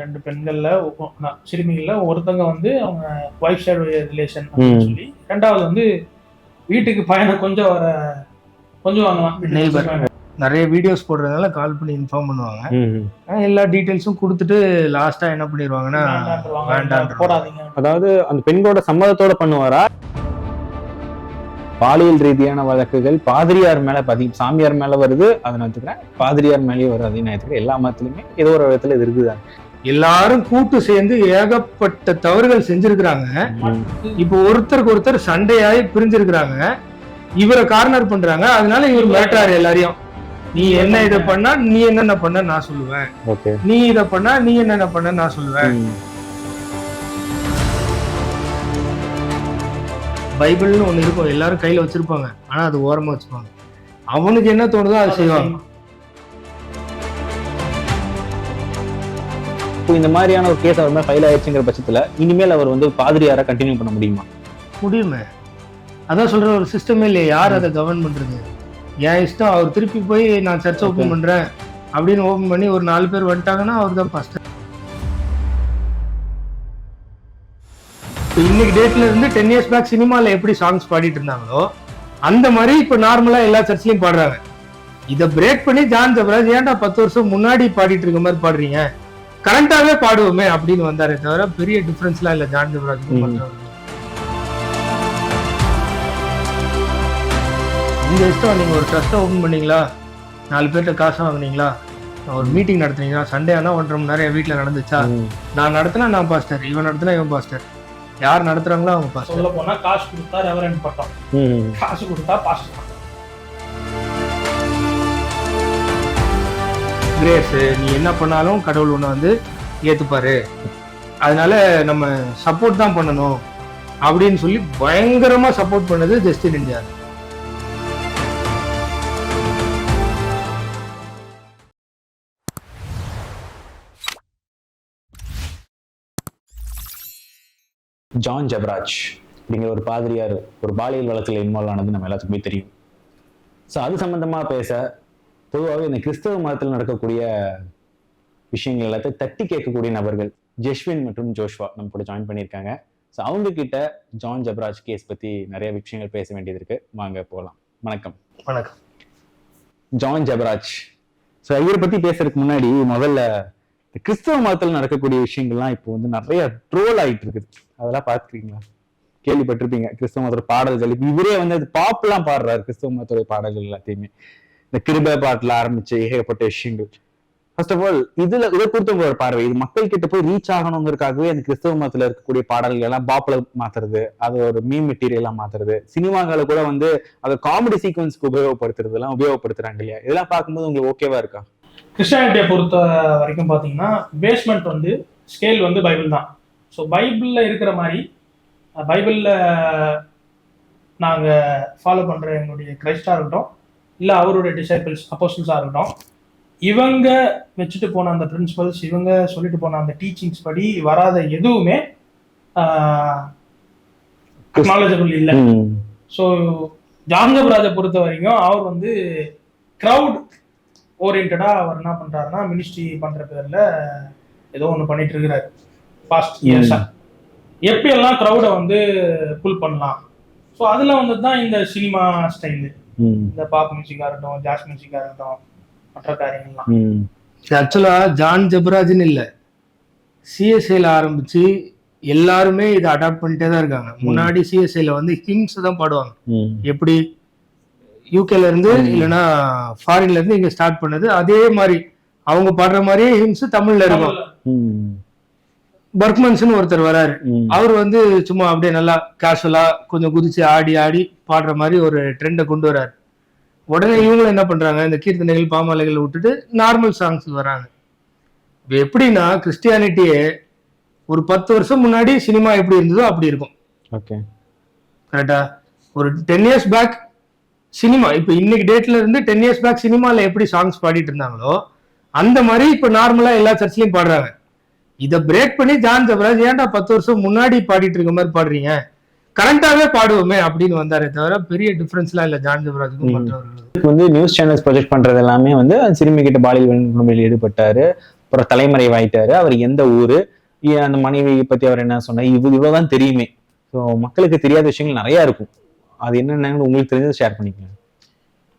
ரெண்டு பெண்கள்ல சிறுமிகள்ல ஒருத்தங்க வந்து அவங்க ஒய்ஃப் சைடு ரிலேஷன் அப்படின்னு. சொல்லி ரெண்டாவது வந்து வீட்டுக்கு பயணம் கொஞ்சம் வர கொஞ்சம் வாங்கலாம். நிறைய வீடியோஸ் போடுறதுனால கால் பண்ணி இன்ஃபார்ம் பண்ணுவாங்க. எல்லா டீட்டெயில்ஸும் கொடுத்துட்டு லாஸ்டா என்ன பண்ணிடுவாங்கன்னா. போடாதீங்க. அதாவது அந்த பெண்களோட சம்மதத்தோட பண்ணுவாரா? பாலியல் ரீதியான வழக்குகள் பாதிரியார் மேல பதி சாமியார் மேல வருது அதை நான் எடுத்துக்கிறேன். பாதிரியார் மேலேயும் வருது அப்படின்னு நான் எடுத்துக்கிறேன். எல்லா மதத்துலயுமே ஏதோ ஒரு விதத்துல இது இருக்குதான் எல்லாரும் கூட்டு சேர்ந்து ஏகப்பட்ட தவறுகள் செஞ்சிருக்கிறாங்க. இப்போ ஒருத்தருக்கு ஒருத்தர் சண்டையாகி பிரிஞ்சிருக்கிறாங்க. இவரை கார்னர் பண்றாங்க. அதனால இவர் மிரட்டுறாரு எல்லாரையும். நீ என்ன இதை பண்ணா நீ என்னென்ன பண்ண நான் சொல்லுவேன். நீ இதை பண்ணா நீ என்னென்ன பண்ண நான் சொல்லுவேன். பைபிள்னு ஒண்ணு இருக்கும். எல்லாரும் கையில வச்சிருப்பாங்க. ஆனா அது ஓரமா வச்சுப்பாங்க. அவனுக்கு என்ன தோணுதோ அதை செய்வாங்க. இப்போ இந்த மாதிரியான ஒரு கேஸ் அவர் மேல ஃபைல் ஆயிடுச்சுங்கிற பட்சத்துல இனிமேல் அவர் வந்து பாதிரியாரா கண்டினியூ பண்ண முடியுமா? முடியுமே. அதான் சொல்ற ஒரு சிஸ்டமே இல்லையே. யார் அதை கவர்ன் பண்றது? என் இஷ்டம் அவர் திருப்பி போய் நான் சர்ச். ஓபன் பண்றேன் அப்படின்னு ஓபன் பண்ணி ஒரு நாலு பேர் வந்துட்டாங்கன்னா அவர் தான் ஃபர்ஸ்ட் இன்னைக்கு டேட்ல இருந்து டென் இயர்ஸ் பேக் சினிமால எப்படி சாங்ஸ் பாடிட்டு இருந்தாங்களோ அந்த மாதிரி இப்ப நார்மலா எல்லா சர்ச்லயும் பாடுறாங்க. இதை பிரேக் பண்ணி ஜான் ஜபராஜ் ஏன்டா பத்து வருஷம் முன்னாடி பாடிட்டு இருக்க மாதிரி பாடுறீங்க? கரண்டாவே பாடுவோமே அப்படின்னு வந்தாரே தவிர பெரிய டிஃபரன்ஸ்லாம் இல்ல. ஜான் ஜபராஜுக்கும் ம். மற்றவர்களுக்கும் இஷ்டம் நீங்க ஒரு ட்ரஸ்ட்டை ஓபன் பண்ணீங்களா? நாலு பேர்கிட்ட காசு வாங்குனீங்களா? ஒரு மீட்டிங் நடத்துனீங்களா? சண்டே ஆனா ஒன்றரை மணி நேரம் வீட்டுல நடந்துச்சா. நான் நடத்தினா நான் பாஸ்டர் இவன் நடத்தினா இவன் பாஸ்டர் யார் நடத்துறாங்களோ அவங்க பாஸ்டர் சொல்ல போனா காசு கொடுத்தா ரெவரண்ட் பட்டம். காசு கொடுத்தா பாஸ்டர் கிரேஸ் நீ என்ன பண்ணாலும் கடவுள் உன்னை வந்து ஏத்துப்பாரு. அதனால நம்ம சப்போர்ட் தான் பண்ணணும். அப்படின்னு சொல்லி பயங்கரமா சப்போர்ட் பண்ணது ஜஸ்டின் இந்தியா ஜான் ஜெபராஜ் அப்படிங்கிற ஒரு பாதிரியார் ஒரு பாலியல் வழக்கில் இன்வால்வ் ஆனது நம்ம எல்லாத்துக்குமே தெரியும். ஸோ அது சம்பந்தமா பேச பொதுவாகவே இந்த கிறிஸ்தவ மதத்தில் நடக்கக்கூடிய விஷயங்கள் எல்லாத்தையும் தட்டி கேட்கக்கூடிய நபர்கள் ஜெஷ்வின் மற்றும் ஜோஷ்வா நம்ம கூட ஜாயின் பண்ணியிருக்காங்க. ஸோ அவங்க கிட்ட ஜான் ஜெபராஜ் கேஸ் பத்தி நிறைய விஷயங்கள் பேச வேண்டியது இருக்கு. வாங்க போகலாம். வணக்கம். வணக்கம். ஜான் ஜெபராஜ் ஸோ இவரை பத்தி பேசுறதுக்கு முன்னாடி முதல்ல கிறிஸ்தவ மதத்தில் நடக்கக்கூடிய விஷயங்கள்லாம் இப்போ வந்து நிறைய ட்ரோல் ஆயிட்டு இருக்குது. அதெல்லாம் பார்த்துருக்கீங்களா? கேள்விப்பட்டிருப்பீங்க. கிறிஸ்தவ மதத்தோட பாடல்கள். இப்ப இவரே வந்து அது பாப்பெல்லாம் பாடுறாரு கிறிஸ்தவ மதத்தோட பாடல்கள் எல்லாத்தையுமே. இந்த கிருப பாட்டுல ஆரம்பிச்சு ஏகப்பட்ட விஷயங்கள். ஃபர்ஸ்ட் ஆஃப் ஆல் இதுல இதை குறித்த ஒரு பார்வை. இது மக்கள் கிட்ட போய் ரீச் ஆகணுங்கிறதுக்காகவே அந்த கிறிஸ்தவ மதத்துல இருக்கக்கூடிய பாடல்கள் எல்லாம் பாப்புல மாத்துறது அது ஒரு மீம் மெட்டீரியலா மாத்துறது. சினிமாக்களை கூட வந்து அதை காமெடி சீக்வன்ஸ்க்கு உபயோகப்படுத்துறது எல்லாம் உபயோகப்படுத்துறாங்க இல்லையா? இதெல்லாம் பார்க்கும்போது உங்களுக்கு ஓகேவா இருக்கா? கிறிஸ்டியானிட்டியை பொறுத்த வரைக்கும் பார்த்தீங்கன்னா பேஸ்மெண்ட் வந்து ஸ்கேல் வந்து பைபிள் தான். ஸோ பைபிளில் இருக்கிற மாதிரி பைபிளில் நாங்கள் ஃபாலோ பண்ணுற எங்களுடைய கிரைஸ்டாக இருக்கட்டும் இல்லை அவருடைய டிசைபிள்ஸ் அப்போசல்ஸாக இருக்கட்டும். இவங்க வச்சுட்டு போன அந்த பிரின்சிபல்ஸ் இவங்க சொல்லிட்டு போன அந்த டீச்சிங்ஸ் படி வராத எதுவுமே நாலேஜபிள் இல்லை. ஸோ ஜான்கபராஜை பொறுத்த வரைக்கும் அவர் வந்து க்ரௌட் ஓரியன்டா அவர் என்ன பண்றாருன்னா மினிஸ்ட்ரி பண்ற பேர்ல ஏதோ ஒன்று பண்ணிட்டு இருக்கிறாரு. பாஸ்ட் இயர்ஸா எப்படியெல்லாம் க்ரௌடை வந்து புல் பண்ணலாம். ஸோ அதில் வந்து தான் இந்த சினிமா ஸ்டைலு இந்த பாப் மியூசிக்காக இருக்கட்டும் ஜாஸ் மியூசிக்காக இருக்கட்டும் மற்ற காரியங்கள்லாம். ஆக்சுவலா ஜான் ஜெபராஜ்னு இல்ல. சிஎஸ்ஐல ஆரம்பிச்சு எல்லாருமே இதை அடாப்ட் பண்ணிட்டே தான் இருக்காங்க. முன்னாடி சிஎஸ்ஐல வந்து ஹிம்ஸ் தான் பாடுவாங்க. எப்படி? யூகேல இருந்து. இல்லைன்னா ஃபாரின்ல இருந்து இங்க ஸ்டார்ட் பண்ணது. அதே மாதிரி அவங்க பாடுற மாதிரியே ஹிம்ஸ் தமிழ்ல இருக்கும். பர்க்மன்ஸ்னு ஒருத்தர் வராரு. அவர் வந்து சும்மா அப்படியே நல்லா கேஷுவலா கொஞ்சம் குதிச்சு ஆடி ஆடி பாடுற மாதிரி ஒரு ட்ரெண்டை கொண்டு வராரு. உடனே இவங்களும் என்ன பண்றாங்க இந்த கீர்த்தனைகள் பாமாலைகள் விட்டுட்டு நார்மல் சாங்ஸ் வராங்க. இப்ப எப்படின்னா கிறிஸ்டியானிட்டியே ஒரு பத்து வருஷம் முன்னாடி சினிமா எப்படி இருந்ததோ அப்படி இருக்கும். ஓகே. கரெக்டா ஒரு டென் இயர்ஸ் பேக் சினிமா இப்போ இன்னைக்கு டேட்ல இருந்து டென் இயர்ஸ் பேக் சினிமால எப்படி சாங்ஸ் பாடிட்டு இருந்தாங்களோ அந்த மாதிரி இப்போ நார்மலா எல்லா சர்ச்லயும் பாடுறாங்க. இதை பிரேக் பண்ணி ஜான் ஜபராஜ் ஏன்டா பத்து வருஷம் முன்னாடி பாடிட்டு இருக்க மாதிரி பாடுறீங்க? கரண்டாவே பாடுவோமே அப்படின்னு வந்தாரே தவிர பெரிய டிஃபரன்ஸ்லாம் இல்ல ஜான் ஜபராஜுக்கும் ம். மற்றவர்களுக்கும். இதுக்கு வந்து நியூஸ் சேனல்ஸ் ப்ரொஜெக்ட் பண்றது எல்லாமே வந்து சிறுமி கிட்ட பாலியல் வன்கொடுமையில் ஈடுபட்டாரு. அப்புறம் தலைமறைவாயிட்டாரு அவர் எந்த ஊரு? அந்த மனைவி பத்தி அவர் என்ன சொன்னார்? இது இவ்வளவுதான் தெரியுமே. ஸோ மக்களுக்கு தெரியாத விஷயங்கள் நிறைய இருக்கும். அது என்னென்னு உங்களுக்கு தெரிஞ்சதை ஷேர் பண்ணிக்கங்க.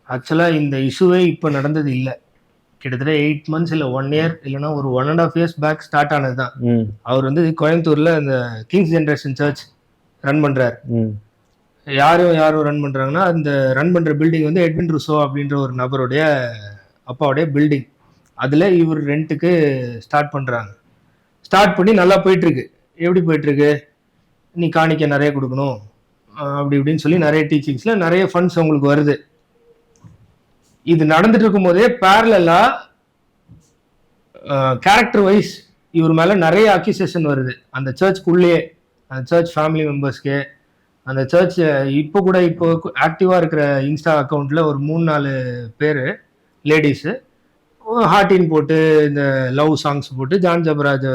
ஆக்சுவலா இந்த இஷ்யூவே இப்போ நடந்தது இல்லை. கிட்டத்தட்ட எயிட் மந்த்ஸ் இல்லை ஒன் இயர் இல்லைன்னா ஒரு one and half years back start ஆனது தான் ம். அவர் வந்து கோயம்புத்தூர்ல இந்த கிங்ஸ் ஜென்ரேஷன் சர்ச் ரன் பண்றாரு. யாரும் யாரும் ரன் பண்றாங்கன்னா அந்த ரன் பண்ற பில்டிங் வந்து எட்வின் ருசோ அப்படின்ற ஒரு நபருடைய அப்பாவுடைய பில்டிங் அதுல இவர் ரெண்ட்டுக்கு ஸ்டார்ட் பண்றாங்க. ஸ்டார்ட் பண்ணி நல்லா போயிட்டு இருக்கு எப்படி போயிட்டு இருக்கு நீ காணிக்க நிறைய கொடுக்கணும். அப்படி இப்படின்னு சொல்லி நிறைய டீச்சிங்ஸ்ல நிறைய ஃபண்ட்ஸ் உங்களுக்கு வருது. இது நடந்துட்டு இருக்கும் போதே பேரலா கேரக்டர் வைஸ் இவர் மேல நிறைய அக்யூசேஷன் வருது. அந்த சர்ச்க்குள்ளேயே அந்த சர்ச் ஃபேமிலி மெம்பர்ஸ்க்கு அந்த சர்ச் இப்போ கூட இப்போ ஆக்டிவா இருக்கிற இன்ஸ்டா அக்கௌண்ட்ல ஒரு மூணு நாலு பேர் லேடிஸு ஹார்டின் போட்டு இந்த லவ் சாங்ஸ் போட்டு ஜான் ஜபராஜ்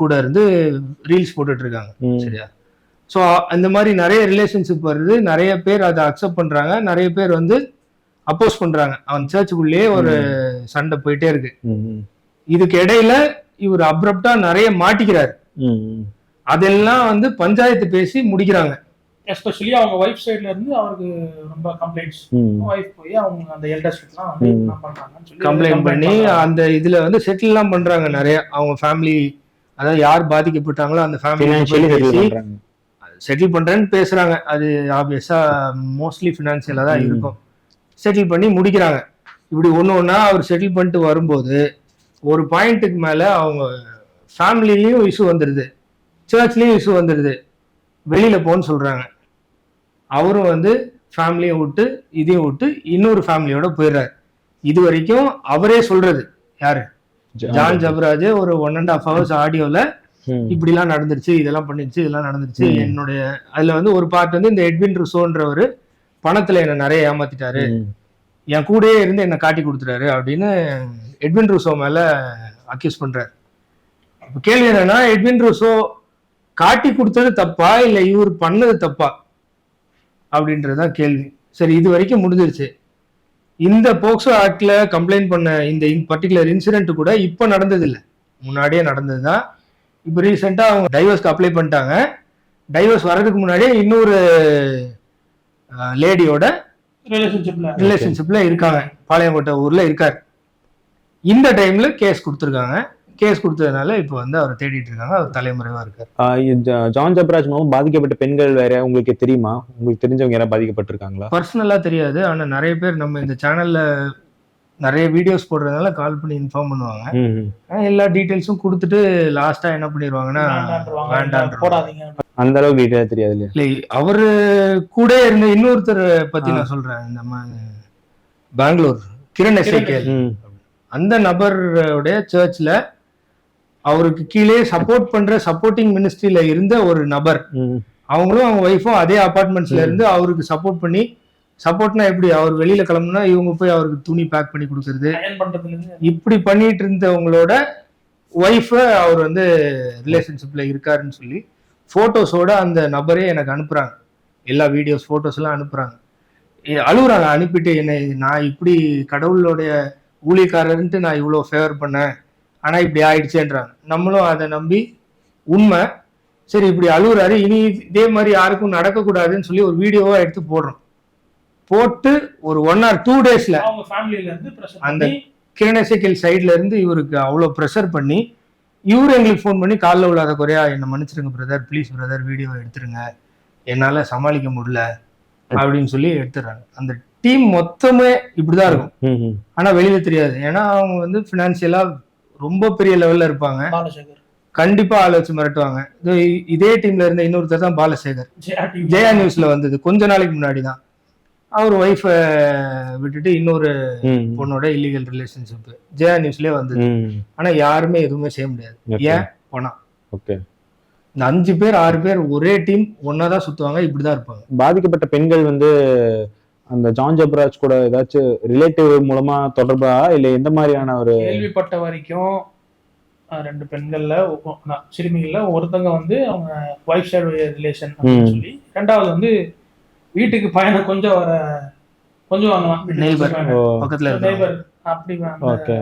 கூட இருந்து ரீல்ஸ் போட்டுட்டு இருக்காங்க. சரியா? ஸோ அந்த மாதிரி நிறைய ரிலேஷன்ஷிப் வருது. நிறைய பேர் அதை அக்செப்ட் பண்றாங்க. நிறைய பேர் வந்து அப்போஸ் பண்றாங்க. அவன் சர்ச்சுக்குள்ளேயே ஒரு சண்டை போயிட்டே இருக்கு. ம் இதுக்கு இடையில இவர் அப்ரப்டா நிறைய மாட்டிக்கிறாரு. அதெல்லாம் வந்து பஞ்சாயத்து பேசி முடிக்கிறாங்க. எஸ்பெஷலி அவங்க ஒய்ஃப் சைடுல இருந்து அவருக்கு ரொம்ப கம்ப்ளைண்ட்ஸ் ஒய்ஃப் போய் அவங்க அந்த எல்டர்ஸ்லாம் வந்து பண்றாங்கன்னு கம்ப்ளைண்ட் பண்ணி. அந்த இதுல வந்து செட்டில் எல்லாம் பண்றாங்க நிறைய. அவங்க ஃபேமிலி அதாவது யார் பாதிக்கப்பட்டாங்களோ அந்த ஃபேமிலி செட்டில் பண்றேன்னு பேசுறாங்க. அது ஆப்வியஸா மோஸ்ட்லி ஃபினான்சியலா தான். இருக்கும். செட்டில் பண்ணி முடிக்கிறாங்க. இப்படி ஒண்ணு ஒண்ணா அவர் செட்டில் பண்ணிட்டு வரும்போது ஒரு பாயிண்ட்டுக்கு மேல அவங்க ஃபேமிலிலையும் இஷ்யூ வந்துடுது சர்ச்லயும் இஷ்யூ வந்துடுது வெளியில போன்னு சொல்றாங்க. அவரும் வந்து ஃபேமிலியை விட்டு இதையும் விட்டு இன்னொரு ஃபேமிலியோட போயிடுறாரு. இது வரைக்கும் அவரே சொல்றது. யாரு? ஜான் ஜபராஜ். ஒரு ஒன் அண்ட் ஹாஃப் ஹவர்ஸ் ஆடியோல ம். இப்படிலாம் நடந்துருச்சு இதெல்லாம் பண்ணிருச்சு இதெல்லாம் நடந்துருச்சு. என்னுடைய அதுல வந்து ஒரு பார்ட் வந்து இந்த எட்வின் ருசோன்றவர் பணத்துல என்ன நிறைய ஏமாத்திட்டாரு. என் கூடயே இருந்து என்ன காட்டி கொடுத்துட்டாரு அப்படின்னு எட்வின் ரூசோ மேல அக்யூஸ் பண்றாரு. அப்ப கேள்வி என்னன்னா எட்வின் ரூசோ காட்டி கொடுத்தது தப்பா? இல்ல இவர் பண்ணது தப்பா? அப்படின்றதுதான் கேள்வி. சரி இது வரைக்கும் முடிஞ்சிருச்சு. இந்த போக்சோ ஆக்ட்ல கம்ப்ளைண்ட் பண்ண இந்த பர்டிகுலர் இன்சிடென்ட் கூட இப்ப நடந்தது இல்ல முன்னாடியே நடந்ததுதான். இப்போ ரீசெண்டா அவங்க டைவர்ஸ்க்கு அப்ளை பண்ணிட்டாங்க. டைவர்ஸ் வர்றதுக்கு முன்னாடியே இன்னொரு லேடியோட ரிலேஷன்ஷிப்ல ரிலேஷன்ஷிப்ல இருக்காங்க. பாளையங்கோட்டை ஊர்ல இருக்காரு. இந்த டைம்ல கேஸ் கொடுத்துருக்காங்க. கேஸ் கொடுத்ததுனால இப்போ வந்து அவர் தேடிட்டு இருக்காங்க. அவர் தலைமறைவா இருக்காரு. ஜான் ஜப்ராஜ் மூலம் பாதிக்கப்பட்ட பெண்கள் வேற உங்களுக்கு தெரியுமா? உங்களுக்கு தெரிஞ்சவங்க யாராவது பாதிக்கப்பட்டிருக்காங்களா? பர்சனலா தெரியாது. ஆனா நிறைய பேர் நம்ம இந்த சேனல்ல நிறைய வீடியோஸ் போடுறதுனால கால் பண்ணி இன்ஃபார்ம் பண்ணுவாங்க. எல்லா டீட்டெயில்ஸும் கொடுத்துட்டு லாஸ்டா என்ன பண்ணிடுவாங்கன்னா வேண்டாம் போடாதீங்க. அந்த அளவுக்கு டீட்டெயில் தெரியாது இல்லையா? இல்லை அவரு கூட இருந்த இன்னொருத்தர் பத்தி. நான் சொல்றேன். நம்ம பெங்களூர் கிரண் எஸ்ஐகேல் அந்த நபருடைய சர்ச்ல அவருக்கு கீழே சப்போர்ட் பண்ற சப்போர்ட்டிங் மினிஸ்ட்ரியில இருந்த ஒரு நபர். அவங்களும் அவங்க ஒய்ஃபும் அதே அபார்ட்மெண்ட்ஸ்ல இருந்து அவருக்கு சப்போர்ட் பண்ணி சப்போர்ட்னா எப்படி? அவர் வெளியில கிளம்புனா இவங்க போய் அவருக்கு துணி பேக் பண்ணி கொடுக்கறது. இப்படி பண்ணிட்டு இருந்தவங்களோட ஒய்ஃப அவர் வந்து ரிலேஷன்ஷிப்ல இருக்காருன்னு சொல்லி போட்டோஸோட அந்த நபரே எனக்கு அனுப்புறாங்க. எல்லா வீடியோஸ் போட்டோஸ் எல்லாம் அனுப்புறாங்க. எ- அழுகுறாங்க அனுப்பிட்டு என்னை நான் இப்படி கடவுளுடைய ஊழியக்காரர்ன்ட்டு நான் இவ்வளோ ஃபேவர் பண்ணேன். ஆனா இப்படி ஆயிடுச்சேன்றாங்க. நம்மளும் அதை நம்பி உண்மை. சரி இப்படி அழுகுறாரு. இனி இதே மாதிரி யாருக்கும் நடக்கக்கூடாதுன்னு சொல்லி ஒரு வீடியோவா எடுத்து போடுறோம். போட்டு ஒரு ஒன் ஆர் டூ டேஸ்ல அந்த- கிரணசைக்கிள் சைட்ல இருந்து இவருக்கு அவ்வளோ ப்ரெஷர் பண்ணி இவரு எங்களுக்கு ஃபோன் பண்ணி காலைல விழாத குறையா என்னை மன்னிச்சிருங்க பிரதர் ப்ளீஸ் பிரதர் வீடியோ எடுத்துருங்க. என்னால சமாளிக்க முடியல அப்படின்னு சொல்லி எடுத்துடுறாங்க. அந்த டீம் மொத்தமே இப்படிதான் இருக்கும். ஆனா வெளியில தெரியாது. ஏன்னா அவங்க வந்து பினான்சியலா ரொம்ப பெரிய லெவல்ல இருப்பாங்க. கண்டிப்பா ஆள் வச்சு மிரட்டுவாங்க. இதோ டீம்ல இருந்த இன்னொருத்தர் தான் பாலசேகர். ஜெயா நியூஸ்ல வந்தது. கொஞ்ச நாளைக்கு முன்னாடி தான் அவர் ஒய்ஃபை விட்டுட்டு இன்னொரு பொண்ணோட இல்லீகல் ரிலேஷன்ஷிப் ஜெயா நியூஸ்லயே வந்தது. ஆனா யாருமே எதுவுமே செய்ய முடியாது. ஏன்? பணம் ஓகே இந்த அஞ்சு பேர் ஆறு பேர் ஒரே டீம் ஒன்னாதான் சுத்துவாங்க இப்படிதான் இருப்பாங்க. பாதிக்கப்பட்ட பெண்கள் வந்து அந்த ஜான் ஜப்ராஜ் கூட ஏதாச்சும் ரிலேட்டிவ் மூலமா தொடர்பா? இல்ல எந்த மாதிரியான ஒரு கேள்விப்பட்ட வரைக்கும் ரெண்டு பெண்கள்ல சிறுமிகள்ல ஒருத்தங்க வந்து அவங்க ஒய்ஃப் சைடு ரிலேஷன். சொல்லி ரெண்டாவது வந்து வீட்டுக்கு பயணம் கொஞ்சம் வர கொஞ்சம். ஓ. பக்கத்துல நெய்பர் அப்படி ஓகே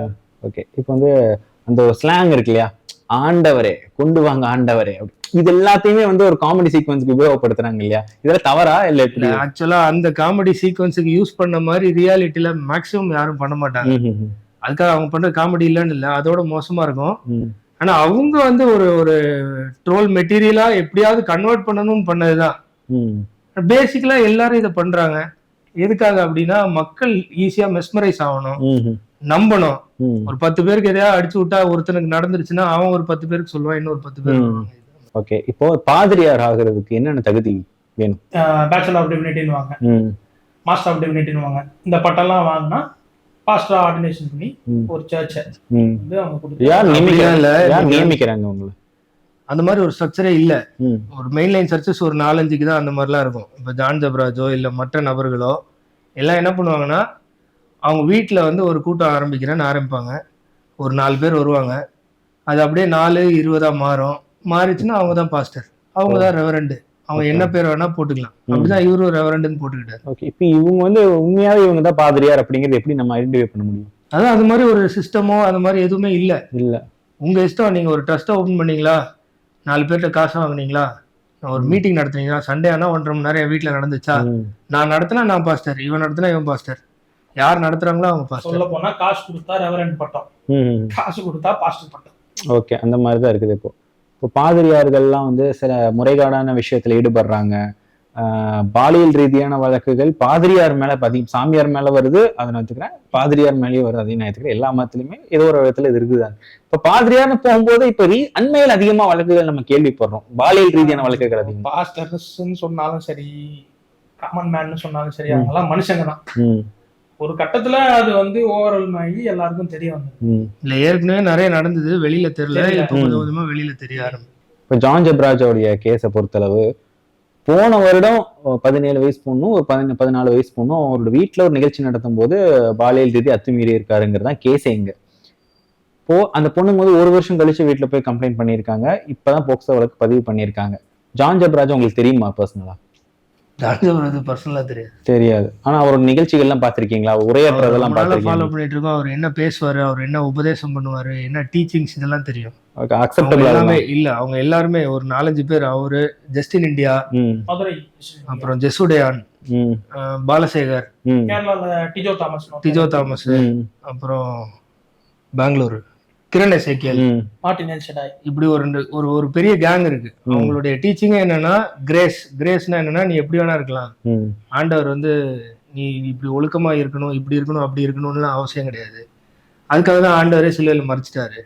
ஓகே. இப்போ வந்து அந்த ஒரு ஸ்லாங் இருக்கு இல்லையா? ஆண்டவரே கொண்டு வாங்க ஆண்டவரே. இது எல்லாத்தையுமே வந்து ஒரு காமெடி சீக்வன்ஸ்க்கு உபயோகப்படுத்துறாங்க இல்லையா? இதெல்லாம் தவறா இல்ல எப்படி? ஆக்சுவலா அந்த காமெடி சீக்வன்ஸுக்கு யூஸ் பண்ண மாதிரி ரியாலிட்டியில மேக்ஸிமம் யாரும் பண்ண மாட்டாங்க. அதுக்காக அவங்க பண்ற காமெடி இல்லைன்னு இல்லை அதோட மோசமா இருக்கும். ஆனா அவங்க வந்து ஒரு ஒரு ட்ரோல் மெட்டீரியலா எப்படியாவது கன்வெர்ட் பண்ணணும்னு பண்ணதுதான். பேசிக்கலா எல்லாரும் இதை பண்றாங்க. எதுக்காக அப்படின்னா மக்கள் ஈஸியா மெஸ்மரைஸ் ஆகணும் நம்பணும். ஒரு பத்து பேருக்கு எதையாவது அடிச்சு விட்டா ஒருத்தனுக்கு நடந்துருச்சுன்னா அவன் ஒரு பத்து பேருக்கு சொல்லுவான் இன்னொரு பத்து பேர். ஓகே. இப்போ பாதிரியார் ஆகுறதுக்கு என்னென்ன தகுதி வேணும்? பேச்சுலர் ஆஃப் டிவினிட்டின்னு வாங்க ம், மாஸ்டர் ஆஃப் டிவினிட்டின்னு வாங்க இந்த பட்டம்லாம் வாங்கினா பாஸ்டர் ஆர்டினேஷன் பண்ணி ஒரு சர்ச்சை ம். வந்து அவங்க நியமிக்கிறாங்க உங்களை? அந்த மாதிரி ஒரு ஸ்ட்ரக்சரே இல்ல. ஒரு மெயின் லைன் சர்ச்சஸ் ஒரு நாலஞ்சுக்கு தான் அந்த மாதிரிலாம் இருக்கும். இப்போ ஜான் ஜப்ராஜோ இல்ல மற்ற நபர்களோ எல்லாம் என்ன பண்ணுவாங்கன்னா அவங்க வீட்டில் வந்து ஒரு கூட்டம் ஆரம்பிக்கிறேன்னு ஆரம்பிப்பாங்க. ஒரு நாலு பேர் வருவாங்க. அது அப்படியே நாலு இருபதா மாறும். மாறிச்சுன்னா அவங்க தான் பாஸ்டர் அவங்க தான் ரெவரண்டு அவங்க என்ன பேர் வேணா போட்டுக்கலாம். அப்படிதான் இவரும் ரெவரண்டுன்னு போட்டுக்கிட்டாரு. ஓகே. இப்போ இவங்க வந்து உண்மையாவே இவங்க தான் பாதிரியார் அப்படிங்கறது எப்படி நம்ம ஐடென்டிஃபை பண்ண முடியும்? அதான் அது மாதிரி ஒரு சிஸ்டமோ அது மாதிரி எதுவுமே இல்ல. இல்ல. உங்க இஷ்டம் நீங்க ஒரு ட்ரஸ்ட்டை ஓப்பன் பண்ணீங்களா? நாலு பேர்கிட்ட காசு வாங்குனீங்களா? ஒரு மீட்டிங் நடத்துனீங்களா? சண்டே ஆனா ஒன்றரை மணி நேரம் வீட்டுல நடந்துச்சா? நான் நடத்தினா நான் பாஸ்டர் இவன் நடத்தினா இவன் பாஸ்டர் யார் நடத்துறாங்களோ அவங்க பாஸ்டர் சொல்ல போனா காசு கொடுத்தா ரெவரண்ட் பட்டம். ம், காசு கொடுத்தா பாஸ்டர் பட்டம். ஓகே அந்த மாதிரி தான் இருக்குது இப்போ. இப்போ பாதிரியார்கள்லாம் வந்து சில முறைகேடான விஷயத்துல ஈடுபடுறாங்க. பாலியல் ரீதியான வழக்குகள் பாதிரியார் மேல பதி சாமியார் மேல வருது அதை நான் எடுத்துக்கிறேன். பாதிரியார் மேலேயும் வருது அதையும் நான் எடுத்துக்கிறேன். எல்லா மதத்துலயுமே ஏதோ ஒரு விதத்துல இது இருக்குதான். இப்ப பாதிரியார்னு போகும்போது இப்ப ரீ அண்மையில் அதிகமா வழக்குகள் நம்ம கேள்விப்படுறோம். பாலியல் ரீதியான வழக்குகள் அதிகமா. பாஸ்டர்ஸ்ன்னு சொன்னாலும் சரி காமன் மேன்னு சொன்னாலும் சரி அவங்க எல்லாம் மனுஷங்க தான் ம், ஒரு கட்டத்துல அது வந்து ஓவரால் ஆகி எல்லாருக்கும் தெரிய வந்தது. ம். இல்ல ஏற்கனவே நிறைய நடந்தது வெளியில தெரியல. கொஞ்சம் கொஞ்சமா வெளியில தெரிய ஆரம்பிச்சு. இப்போ ஜான் ஜப்ராஜோடைய கேஸை பொறுத்தளவு போன வருடம் பதினேழு வயசு பொண்ணும் ஒரு பதின பதினாலு வயசு பொண்ணும் அவரோட வீட்டில் ஒரு நிகழ்ச்சி நடத்தும் போது பாலியல் ரீதி அத்துமீறி இருக்காருங்கிறது தான் கேஸே இங்க இப்போ அந்த பொண்ணுங்க வந்து ஒரு வருஷம் கழிச்சு வீட்டில் போய் கம்ப்ளைண்ட் பண்ணியிருக்காங்க. இப்போதான் போக்சோ வழக்கு பதிவு பண்ணியிருக்காங்க. ஜான் ஜப்ராஜ் உங்களுக்கு தெரியுமா பர்சனலா ராஜபுரத்து பர்சனலா தெரியாது. தெரியாது. ஆனா அவரோட நிகழ்ச்சிகள்லாம் பார்த்திருக்கீங்களா? உரையாற்றுறதெல்லாம் ஃபாலோ பண்ணிட்டு இருக்கோம் அவர் என்ன பேசுவாரு அவர் என்ன உபதேசம் பண்ணுவாரு என்ன டீச்சிங்ஸ் இதெல்லாம் தெரியும். அக்செப்டபிள் எல்லாமே இல்ல. அவங்க எல்லாருமே ஒரு நாலஞ்சு பேர். அவரு ஜஸ்டின் இந்தியா அப்புறம் ஜெசுடயான் பாலசேகர் ம். கேரளால டிஜோ தாமஸ் டிஜோ தாமஸ் ம். அப்புறம் பெங்களூரு கிரண் எசேக்கியல் மார்டின் ஷெடாய் இப்படி ஒரு ஒரு ஒரு பெரிய கேங் இருக்கு. அவங்களுடைய டீச்சிங்கே என்னன்னா கிரேஸ் கிரேஸ்னா என்னன்னா நீ எப்படி வேணா இருக்கலாம். ஆண்டவர் வந்து நீ இப்படி ஒழுக்கமா இருக்கணும் இப்படி இருக்கணும் அப்படி இருக்கணும்னு அவசியம் கிடையாது. அதுக்காக தான் ஆண்டவரே சிலுவையில் மறைச்சிட்டாரு.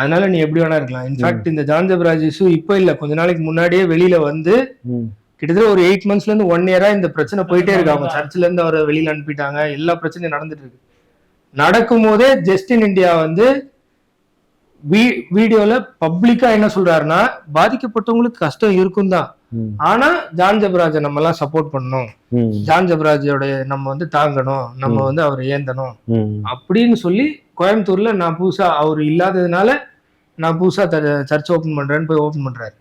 அதனால நீ எப்படி வேணா இருக்கலாம். இன்ஃபேக்ட் இந்த ஜான்ஜபராஜ் இஷ்யூ இப்போ இல்ல. கொஞ்ச நாளைக்கு முன்னாடியே வெளியில வந்து கிட்டத்தட்ட ஒரு எயிட் மந்த்ஸ்ல இருந்து ஒன் இயரா இந்த பிரச்சனை போயிட்டே இருக்கு. அவங்க சர்ச்சில் இருந்து அவரை வெளியில அனுப்பிட்டாங்க. எல்லா பிரச்சனையும் நடந்துட்டு இருக்கு. நடக்கும் போதே ஜஸ்டின் இந்தியா வந்து வீ- வீடியோல பப்ளிக்கா என்ன சொல்றாருன்னா பாதிக்கப்பட்டவங்களுக்கு கஷ்டம் இருக்கும் தான் ஆனா ஜான் ஜபராஜை நம்ம எல்லாம் சப்போர்ட் பண்ணணும் ஜான் ஜபராஜோட நம்ம வந்து தாங்கணும். நம்ம வந்து அவர் ஏந்தணும். அப்படின்னு சொல்லி கோயம்புத்தூர்ல நான் புதுசா அவர் இல்லாததுனால நான் புதுசா சர்ச் ஓபன் பண்றேன்னு போய் ஓபன் பண்றாரு.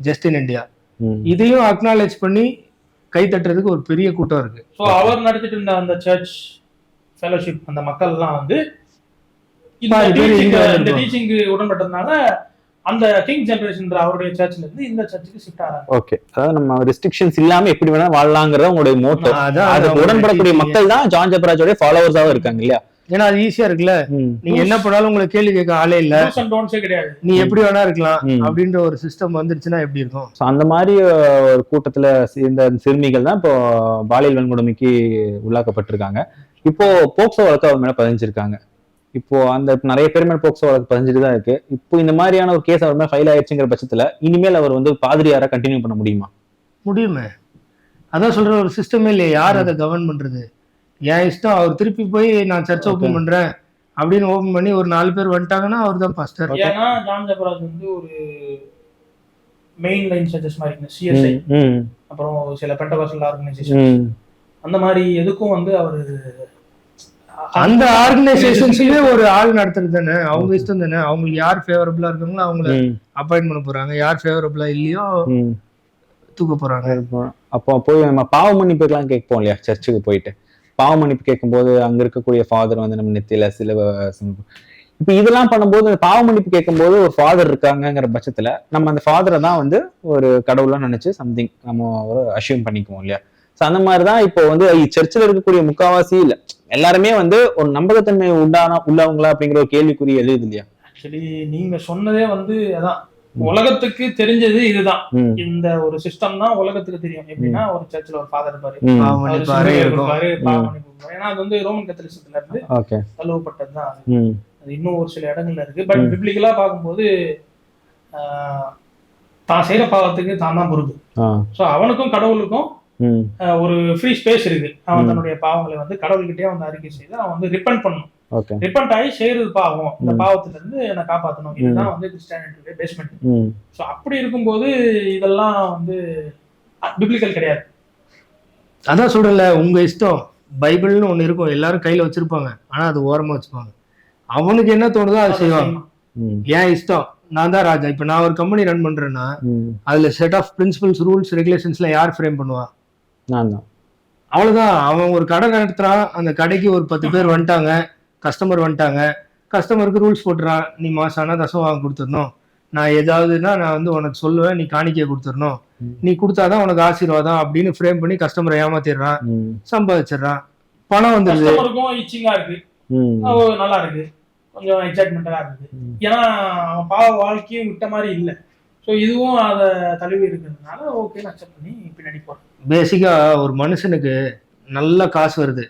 ஜஸ்டின் இந்தியா ம். இதையும் அக்னாலேஜ் பண்ணி கை தட்டுறதுக்கு ஒரு பெரிய கூட்டம் இருக்கு. ஸோ அவர் நடத்திட்டு இருந்த அந்த சர்ச் ஃபெலோஷிப் அந்த மக்கள் எல்லாம் வந்து இந்த டீச்சிங் இந்த வந்திருப்பாங்க. டீச்சிங்கு உடன்பட்டதுனால அந்த கிங் ஜெனரேஷன் அவருடைய சர்ச்ல இருந்து இந்த சர்ச்சுக்கு ஷிஃப்ட் ஆறாங்க. ஓகே அதாவது நம்ம ரெஸ்ட்ரிக்ஷன்ஸ் இல்லாம எப்படி வேணா வாழலாங்கிறத உங்களுடைய மோட்டோ அவங்க உடன்படக்கூடிய teaching. மக்கள் தான் ஜான் ஜபராஜோட ஃபாலோவர்ஸாவும் இருக்காங்க இல்லையா? ஏன்னா அது ஈஸியா இருக்குல்ல? நீங்க என்ன பண்ணாலும் உங்களுக்கு கேள்வி கேட்க ஆளே இல்ல. கிடையாது. நீ எப்படி வேணா இருக்கலாம். அப்படின்ற ஒரு சிஸ்டம் வந்துருச்சுன்னா எப்படி இருக்கும்? அந்த மாதிரி ஒரு கூட்டத்துல இந்த சிறுமிகள் தான் இப்போ பாலியல் வன்கொடுமைக்கு உள்ளாக்கப்பட்டிருக்காங்க. இப்போ போக்சோ வழக்கு அவர் மேல பதிஞ்சிருக்காங்க. இப்போ அந்த நிறைய பேர் மேல போக்சோ வழக்கு பதிஞ்சிட்டு தான் இருக்கு. இப்போ இந்த மாதிரியான ஒரு கேஸ் அவர் மேல ஃபைல் ஆயிடுச்சுங்கிற பட்சத்துல இனிமேல் அவர் வந்து பாதிரியாரா கண்டினியூ பண்ண முடியுமா? முடியுமே. அதான் சொல்ற ஒரு சிஸ்டமே இல்லையே. யார் அதை கவர்ன் பண்றது? என் இஷ்டம் அவர் திருப்பி போய் நான் சர்ச் ஓபன் பண்றேன் அப்படின்னு ஓபன் பண்ணி ஒரு நாலு பேர் வந்துட்டாங்கன்னா அவர் தான் பாஸ்டர் ஏன்னா ஜான் ஜபராஜ் வந்து ஒரு மெயின் லைன் சர்ச்சஸ் மாதிரி சிஎஸ்ஐ அப்புறம் சில பெண்டகோசல் ஆர்கனைசேஷன் ம், அந்த மாதிரி எதுக்கும் வந்து அவர் அந்த ஆர்கனைசேஷன்ஸ்லயே ஒரு ஆள் நடத்துறது தானே அவங்க இஷ்டம் தானே? அவங்களுக்கு யார் ஃபேவரபிளா இருக்காங்களோ அவங்கள அப்பாயிண்ட் பண்ண போறாங்க. யார் ஃபேவரபிளா இல்லையோ. தூக்க போறாங்க. அப்போ போய் நம்ம பாவ மன்னிப்புக்கெல்லாம் கேட்போம் இல்லையா? சர்ச்சுக்கு போயிட்டு. பாவ மன்னிப்பு கேட்கும்போது அங்க இருக்கக்கூடிய ஃபாதர் வந்து நம்ம நெத்தியில சில இப்ப இதெல்லாம் பண்ணும்போது பாவ மன்னிப்பு கேட்கும்போது ஒரு ஃபாதர் இருக்காங்கங்கிற பட்சத்துல நம்ம அந்த ஃபாதரை தான் வந்து ஒரு கடவுளா நினைச்சு சம்திங் நம்ம ஒரு அஷ்யூம் பண்ணிக்குவோம் இல்லையா? ஸோ அந்த மாதிரி தான் இப்போ வந்து சர்ச்சில் இருக்கக்கூடிய முக்காவாசி இல்ல. எல்லாருமே வந்து ஒரு நம்பகத்தன்மை உண்டான உள்ளவங்களா அப்படிங்கிற ஒரு கேள்விக்குறி எழுதுது இல்லையா? ஆக்சுவலி நீங்க சொன்னதே வந்து அதான். உலகத்துக்கு தெரிஞ்சது இதுதான். இந்த ஒரு சிஸ்டம் தான் உலகத்துக்கு தெரியும். எப்படின்னா ஒரு சர்ச்சில் ஒரு ஃபாதர் இருப்பாரு. கொடுப்பாரு. ஏன்னா அது வந்து ரோமன் கத்தலிசத்துல இருந்து ஓகே. தழுவப்பட்டது தான் அது. இன்னும் ஒரு சில இடங்கள்ல இருக்கு. பட். பிப்ளிக்கலா பார்க்கும்போது ஆஹ், தான் செய்யற பாவத்துக்கு தான் தான் பொறுப்பு. ஸோ அவனுக்கும் கடவுளுக்கும் ஒரு ஃப்ரீ ஸ்பேஸ் இருக்கு அவன். தன்னுடைய பாவங்களை வந்து கடவுள்கிட்டயே வந்து அறிக்கை செய்து அவன் வந்து ரிப்பன் பண்ணணும் ஓகே. ரிப்பன்ட் ஆகி செய்யறது பாவம். இந்த. பாவத்துல இருந்து என்னை காப்பாற்றணும் இதுதான் வந்து கிறிஸ்டியானிட்டியுடைய பேஸ்மெண்ட் ம். ஸோ அப்படி இருக்கும்போது இதெல்லாம் வந்து பிப்ளிக்கல் கிடையாது. அதான் சொல்றேன்ல உங்க இஷ்டம் பைபிள்னு ஒண்ணு இருக்கும். எல்லாரும் கையில வச்சிருப்பாங்க. ஆனா அது ஓரமா வச்சுப்பாங்க. அவனுக்கு என்ன தோணுதோ அதை செய்வாங்க ம். ஏன் இஷ்டம். நான் தான் ராஜா. இப்ப நான் ஒரு கம்பெனி ரன் பண்றேன்னா அதுல செட் ஆஃப் பிரின்சிபல்ஸ் ரூல்ஸ் ரெகுலேஷன்ஸ்ல யார் ஃப்ரேம் பண்ணுவா? நான் தான். அவ்வளவுதான். அவன் ஒரு கடை நடத்துறான் அந்த கடைக்கு ஒரு பத்து பேர் வந்துட்டாங்க கஸ்டமர் வந்துட்டாங்க கஸ்டமருக்கு ரூல்ஸ் போட்டுறான் நீ மாசம் ஆனா தசம் வாங்க கொடுத்துடணும். நான் ஏதாவதுன்னா நான் வந்து உனக்கு சொல்லுவேன் நீ காணிக்கையை கொடுத்துடணும். நீ கொடுத்தாதான் உனக்கு ஆசீர்வாதம் அப்படின்னு ஃப்ரேம் பண்ணி கஸ்டமரை ஏமாத்திடுறான் சம்பாதிச்சிடுறான். பணம் அது நல்லா இருக்கு. கொஞ்சம் எக்ஸைட்மெண்டா இருக்கு. ம். ஏன்னா அவன் பாவ வாழ்க்கையும் விட்ட மாதிரி இல்லை. ஸோ இதுவும் அதை தழுவி இருக்கிறதுனால ஓகேன்னு அக்செப்ட் பண்ணி பின்னாடி போறேன். பேசிக்கா ஒரு மனுஷனுக்கு நல்ல காசு வருது.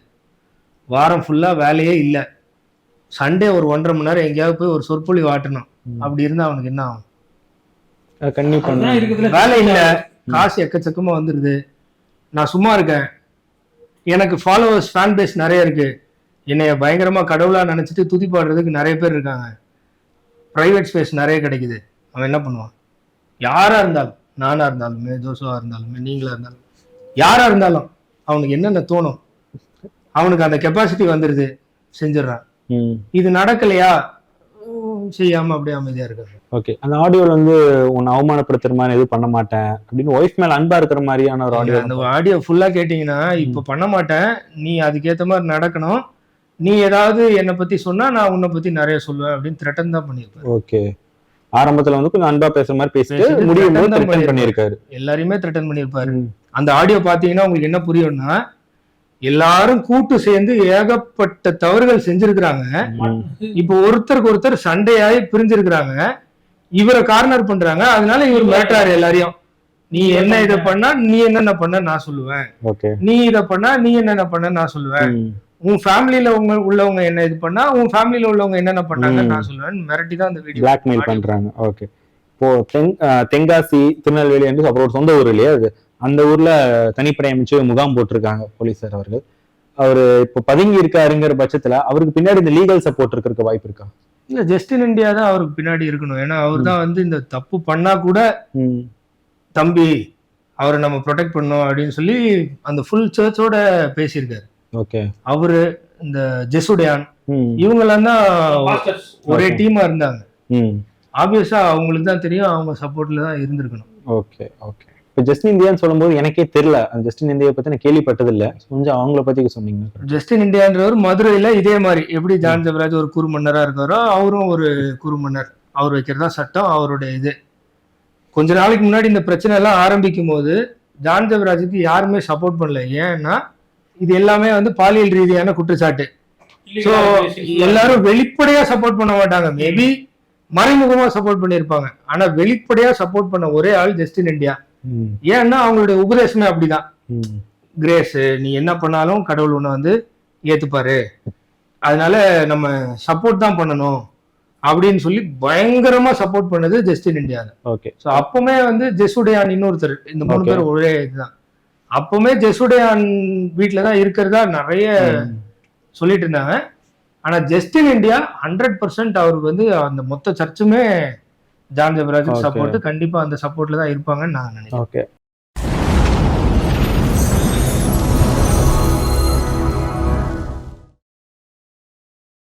வாரம் ஃபுல்லா வேலையே இல்லை. சண்டே ஒரு ஒன்றரை மணி நேரம் எங்கேயாவது போய் ஒரு சொற்பொழி வாட்டணும். அப்படி இருந்தா அவனுக்கு என்ன ஆகும்? வேலை இல்ல. காசு எக்கச்சக்கமா வந்துருது. நான் சும்மா இருக்கேன். எனக்கு ஃபாலோவர்ஸ் ஃபேன் பேஸ் நிறைய இருக்கு. என்னைய பயங்கரமா கடவுளா நினைச்சிட்டு துதி பாடுறதுக்கு நிறைய பேர் இருக்காங்க. பிரைவேட் ஸ்பேஸ் நிறைய கிடைக்குது. அவன் என்ன பண்ணுவான்? யாரா இருந்தாலும் நானா இருந்தாலுமே ஜோசுவா இருந்தாலுமே நீங்களா இருந்தாலும். யாரா இருந்தாலும் அவனுக்கு என்னென்ன தோணும்? அவனுக்கு அந்த கெப்பாசிட்டி வந்துருது செஞ்சிடறான். இது நடக்கலையா? செய்யாம அப்படியே அமைதியா இருக்காரு ஓகே அந்த ஆடியோல வந்து உன்னை அவமானப்படுத்துற மாதிரி எதுவும் பண்ண மாட்டேன் அப்படின்னு ஒய்ஃப் மேல அன்பா இருக்கிற மாதிரியான ஒரு ஆடியோ அந்த ஆடியோ ஃபுல்லா கேட்டீங்கன்னா இப்ப பண்ண மாட்டேன். நீ அதுக்கேத்த மாதிரி நடக்கணும். நீ ஏதாவது என்னை பத்தி சொன்னா நான் உன்னை பத்தி நிறைய சொல்லுவேன் அப்படின்னு த்ரெட்டன் தான் பண்ணியிருப்பாரு. ஓகே. ஆரம்பத்துல வந்து கொஞ்சம் அன்பா பேசுற மாதிரி பேசிட்டு முடியும் போது threaten பண்ணியிருக்காரு. எல்லாரையுமே த்ரெட்டன் பண்ணியிருப்பாரு. அந்த ஆடியோ பாத்தீங்கன்னா உங்களுக்கு என்ன புரியும்னா எல்லாரும் கூட்டு சேர்ந்து ஏகப்பட்ட தவறுகள் செஞ்சிருக்கிறாங்க. இப்போ ஒருத்தருக்கு ஒருத்தர் சண்டையாயி பிரிஞ்சிருக்கிறாங்க. இவரை கார்னர் பண்றாங்க. அதனால இவர் மிரட்டுறாரு எல்லாரையும். நீ என்ன இதை பண்ணா நீ என்னென்ன பண்ண நான் சொல்லுவேன். ஓகே. நீ இதை பண்ணா நீ என்னென்ன பண்ண நான் சொல்லுவேன். உன் ஃபேமிலில உங்க உள்ளவங்க என்ன இது பண்ணா உன் ஃபேமிலில உள்ளவங்க என்னென்ன பண்ணாங்க. நான் சொல்லுவேன். மிரட்டி தான் அந்த வீடியோ பிளாக்மெயில் பண்றாங்க. ஓகே. இப்போ தென்காசி திருநெல்வேலி என்று அப்புறம் சொந்த ஊர் இல்லையா அது அந்த ஊர்ல தனிப்படை அமைச்சு முகாம் போட்டிருக்காங்க போலீசார் அவர்கள். அவரு இப்போ பதுங்கி இருக்காருங்கிற பட்சத்துல அவருக்கு பின்னாடி இந்த லீகல் சப்போர்ட் இருக்கிறதுக்கு வாய்ப்பு இருக்கா? இல்ல ஜஸ்டின் இந்தியா தான் அவருக்கு பின்னாடி இருக்கணும். ஏன்னா அவர் தான் வந்து இந்த தப்பு பண்ணா கூட ம். தம்பி அவரை நம்ம ப்ரொடெக்ட் பண்ணோம் அப்படின்னு சொல்லி அந்த ஃபுல் சர்ச்சோட பேசியிருக்காரு. ஓகே. அவரு இந்த ஜெசுடியான் இவங்கெல்லாம் தான். ஒரே. டீமா இருந்தாங்க. ம். ஆப்வியஸா அவங்களுக்கு தான் தெரியும் அவங்க சப்போர்ட்ல தான் இருந்திருக்கணும். Okay okay. இப்போ ஜஸ்டின் இந்தியான்னு சொல்லும்போது எனக்கே தெரியல. அந்த ஜஸ்டின் இந்தியா பத்தி நான் கேள்விப்பட்டதில்ல. கொஞ்சம் அவங்கள பத்தி சொன்னீங்க. ஜஸ்டின் இந்தியான்றவர் மதுரையில இதே மாதிரி எப்படி ஜான் ஜெபராஜ் ஒரு குரு மன்னரா இருக்காரோ அவரும் ஒரு குரு மன்னர் அவர் வைக்கிறதா சட்டம் அவருடைய இது. கொஞ்ச நாளைக்கு முன்னாடி இந்த பிரச்சனை எல்லாம் ஆரம்பிக்கும் போது ஜான் ஜெபராஜுக்கு யாருமே சப்போர்ட் பண்ணல. ஏன்னா இது எல்லாமே வந்து பாலியல் ரீதியான குற்றச்சாட்டு. ஸோ எல்லாரும் வெளிப்படையா சப்போர்ட் பண்ண மாட்டாங்க. மேபி மறைமுகமா சப்போர்ட் பண்ணியிருப்பாங்க. ஆனா வெளிப்படையா சப்போர்ட் பண்ண ஒரே ஆள் ஜஸ்டின் இந்தியா ஏன்னா அவங்களுடைய உபதேசமே அப்படிதான். கிரேஸ் நீ என்ன பண்ணாலும் கடவுள் உன்னை வந்து ஏத்துப்பாரு. அதனால நம்ம சப்போர்ட் தான் பண்ணணும் அப்படின்னு சொல்லி பயங்கரமா சப்போர்ட் பண்ணது ஜஸ்டின் இந்தியா ஓகே ஸோ அப்பவுமே வந்து ஜெசுடையான் இன்னொருத்தர் இந்த மூணு. பேர் ஒரே இதுதான். அப்பவுமே ஜெசுடையான் வீட்டில தான் இருக்கிறதா நிறைய சொல்லிட்டு இருந்தாங்க. ஆனா ஜஸ்டின் இந்தியா ஹண்ட்ரட் பர்சன்ட் அவருக்கு வந்து அந்த மொத்த சர்ச்சுமே ஜான் ஜெபராஜுக்கு. சப்போர்ட் கண்டிப்பா அந்த சப்போர்ட்ல தான் இருப்பாங்கன்னு நான் நினைக்கிறேன் ஓகே